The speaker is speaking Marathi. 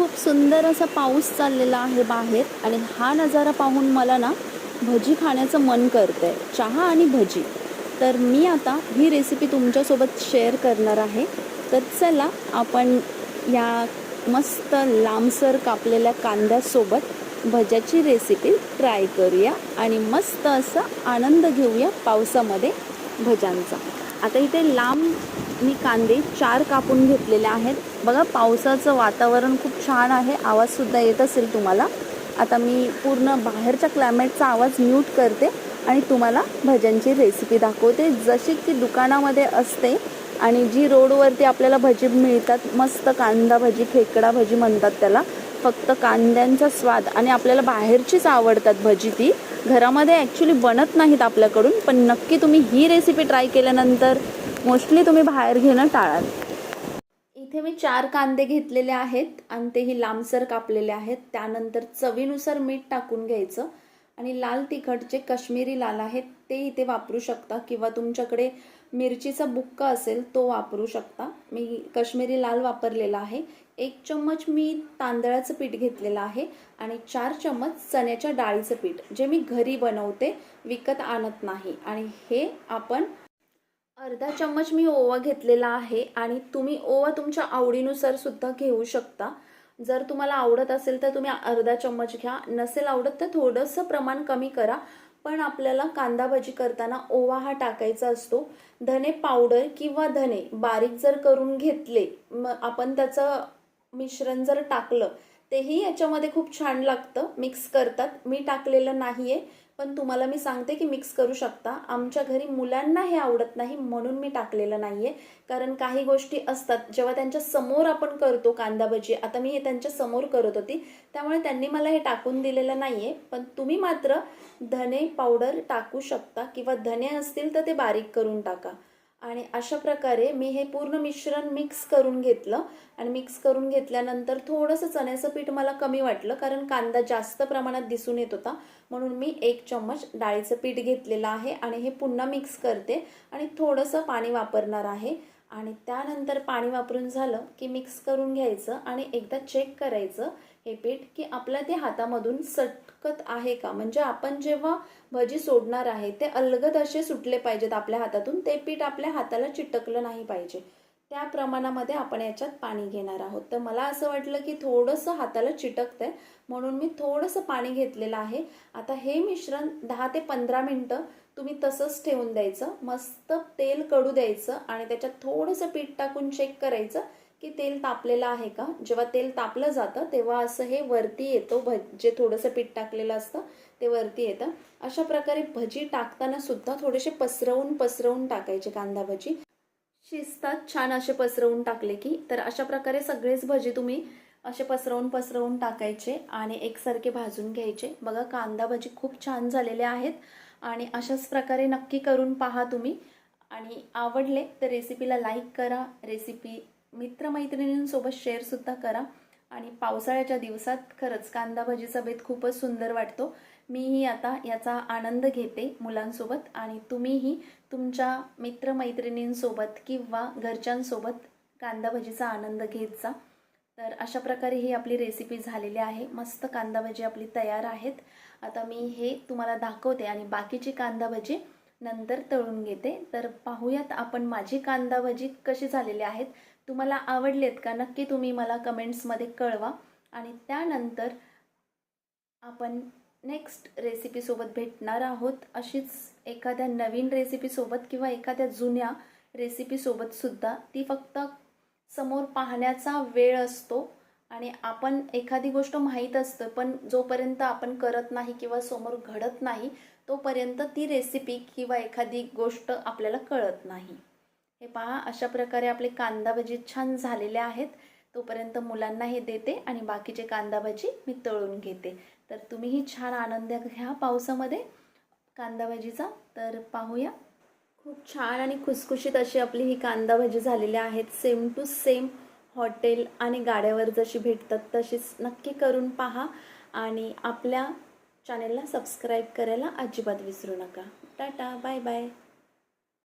खूप सुंदर असा पाऊस चाललेला आहे बाहेर आणि हा नजारा पाहून मला ना भजी खाण्याचं मन करतं आहे चहा आणि भजी. तर मी आता ही रेसिपी तुमच्यासोबत शेअर करणार आहे. तर चला आपण या मस्त लांबसर कापलेल्या कांद्यासोबत भज्याची रेसिपी ट्राय करूया आणि मस्त असा आनंद घेऊया पावसामध्ये भज्यांचा. आता इथे लांब मी कांदे चार कापून घेतलेले आहेत. बघा पावसाचं वातावरण खूप छान आहे. आवाजसुद्धा येत असेल तुम्हाला. आता मी पूर्ण बाहेरच्या क्लायमेटचा आवाज म्यूट करते आणि तुम्हाला भज्यांची रेसिपी दाखवते. जशी की दुकानामध्ये असते आणि जी रोडवरती आपल्याला भजी मिळतात मस्त कांदा भजी खेकडा भजी म्हणतात त्याला. फक्त कांद्यांचा स्वाद आणि आपल्याला बाहेरचीच आवडतात भजी ती. घरामध्ये ॲक्च्युली बनत नाहीत आपल्याकडून पण नक्की तुम्ही ही रेसिपी ट्राय केल्यानंतर मोस्टली तुम्ही बाहेर घेणं टाळाल इथे मी चार कांदे घेतलेले आहेत आणि तेही लांबसर कापलेले आहेत. त्यानंतर चवीनुसार मीठ टाकून घ्यायचं आणि लाल तिखट जे कश्मीरी लाल आहेत ते इथे वापरू शकता किंवा तुमच्याकडे मिरचीचा बुक्का असेल तो वापरू शकता. मी कश्मीरी लाल वापरलेला आहे. एक चम्मच मी तांदळाचं पीठ घेतलेलं आहे आणि चार चम्मच चण्याच्या डाळीचं पीठ जे मी घरी बनवते विकत आणत नाही. आणि हे आपण अर्धा चम्मच मी ओवा घेतलेला आहे आणि तुम्ही ओवा तुमच्या आवडीनुसार सुद्धा घेऊ शकता. जर तुम्हाला आवडत असेल तर तुम्ही अर्धा चम्मच घ्या. नसेल आवडत तर थोडंसं प्रमाण कमी करा. पण आपल्याला कांदा भजी करताना ओवा हा टाकायचा असतो. धने पावडर किंवा धने बारीक जर करून घेतले मग आपण त्याचं मिश्रण जर टाकलं तेही याच्यामध्ये खूप छान लागतं. मिक्स करतात. मी टाकलेलं नाही आहे पण तुम्हाला मी सांगते की मिक्स करू शकता. आमच्या घरी मुलांना हे आवडत नाही म्हणून मी टाकलेलं नाही आहे कारण काही गोष्टी असतात जेव्हा त्यांच्यासमोर आपण करतो कांदा भजी आता मी हे त्यांच्यासमोर करत होती त्यामुळे त्यांनी मला हे टाकून दिलेलं नाही आहे पण तुम्ही मात्र धने पावडर टाकू शकता किंवा धने असतील तर ते बारीक करून टाका. आणि अशा प्रकारे मी हे पूर्ण मिश्रण मिक्स करून घेतलं. आणि मिक्स करून घेतल्यानंतर थोडंसं चण्याचं पीठ मला कमी वाटलं कारण कांदा जास्त प्रमाणात दिसून येत होता. म्हणून मी एक चम्मच डाळीचं पीठ घेतलेलं आहे आणि हे पुन्हा मिक्स करते आणि थोडंसं पाणी वापरणार आहे. आणि त्यानंतर पाणी वापरून झालं की मिक्स करून घ्यायचं आणि एकदा चेक करायचं हे पीठ की आपल्या ते हातामधून सटकत आहे का? म्हणजे आपण जेव्हा भजी सोडणार आहे ते अलगद असे सुटले पाहिजेत आपल्या हातातून ते पीठ आपल्या हाताला चिटकलं नाही पाहिजे. त्या प्रमाणामध्ये आपण याच्यात पाणी घेणार आहोत. तर मला असं वाटलं की थोडंसं हाताला चिटकतंय म्हणून मी थोडंसं पाणी घेतलेलं आहे. आता हे मिश्रण दहा ते पंधरा मिनटं तुम्ही तसंच ठेवून द्यायचं. मस्त तेल कडू द्यायचं आणि त्याच्यात थोडंसं पीठ टाकून चेक करायचं की तेल तापलेलं आहे का? जेव्हा तेल तापलं जातं तेव्हा असं हे वरती येतो भ जे थोडंसं पीठ टाकलेलं असतं ते वरती येतं. अशा प्रकारे भजी टाकताना सुद्धा थोडेसे पसरवून पसरवून टाकायचे कांदा भजी. शिजतात छान असे पसरवून टाकले की. तर अशा प्रकारे सगळेच भजी तुम्ही असे पसरवून पसरवून टाकायचे आणि एकसारखे भाजून घ्यायचे. बघा कांदा भजी खूप छान झालेले आहेत. आणि अशाच प्रकारे नक्की करून पहा तुम्ही. आणि आवडले तर रेसिपीला लाईक करा रेसिपी मित्रमैत्रिणींसोबत शेअरसुद्धा करा. आणि पावसाळ्याच्या दिवसात खरंच कांदा भजीचा बेत खूपच सुंदर वाटतो. मीही आता याचा आनंद घेते मुलांसोबत आणि तुम्हीही तुमच्या मित्रमैत्रिणींसोबत किंवा घरच्यांसोबत कांदा भजीचा आनंद घेत जा. तर अशा प्रकारे ही आपली रेसिपी झालेली आहे. मस्त कांदा भजी आपली तयार आहेत. आता मी हे तुम्हाला दाखवते आणि बाकीची कांदा भजी नंतर तळून घेते. तर पाहूयात आपण माझी कांदा भजी कशी झालेली आहेत. तुम्हाला आवडलेत का नक्की तुम्ही मला कमेंट्समध्ये कळवा. आणि त्यानंतर आपण नेक्स्ट रेसिपीसोबत भेटणार आहोत. अशीच एखाद्या नवीन रेसिपीसोबत किंवा एखाद्या जुन्या रेसिपीसोबतसुद्धा ती फक्त समोर पाहण्याचा वेळ असतो आणि आपण एखादी गोष्ट माहीत असतं पण जोपर्यंत आपण करत नाही किंवा समोर घडत नाही तोपर्यंत ती रेसिपी किंवा एखादी गोष्ट आपल्याला कळत नाही. हे पहा अशा प्रकारे आपले कांदा भजी छान झालेले आहेत. तोपर्यंत मुलांना हे देते आणि बाकीचे कांदा भजी मी तळून घेते. तर तुम्हीही छान आनंद घ्या पावसामध्ये. कांदा भजीचा. तर पाहूया. खूप छान आणि खुसखुशीत अशी आपली ही कांदा भजी झालेली आहेत. सेम टू सेम हॉटेल आणि गाड्यावर जशी भेटतात तशीच नक्की करून पहा. आणि आपल्या चॅनेलला सबस्क्राईब करायला अजिबात विसरू नका. Tata bye bye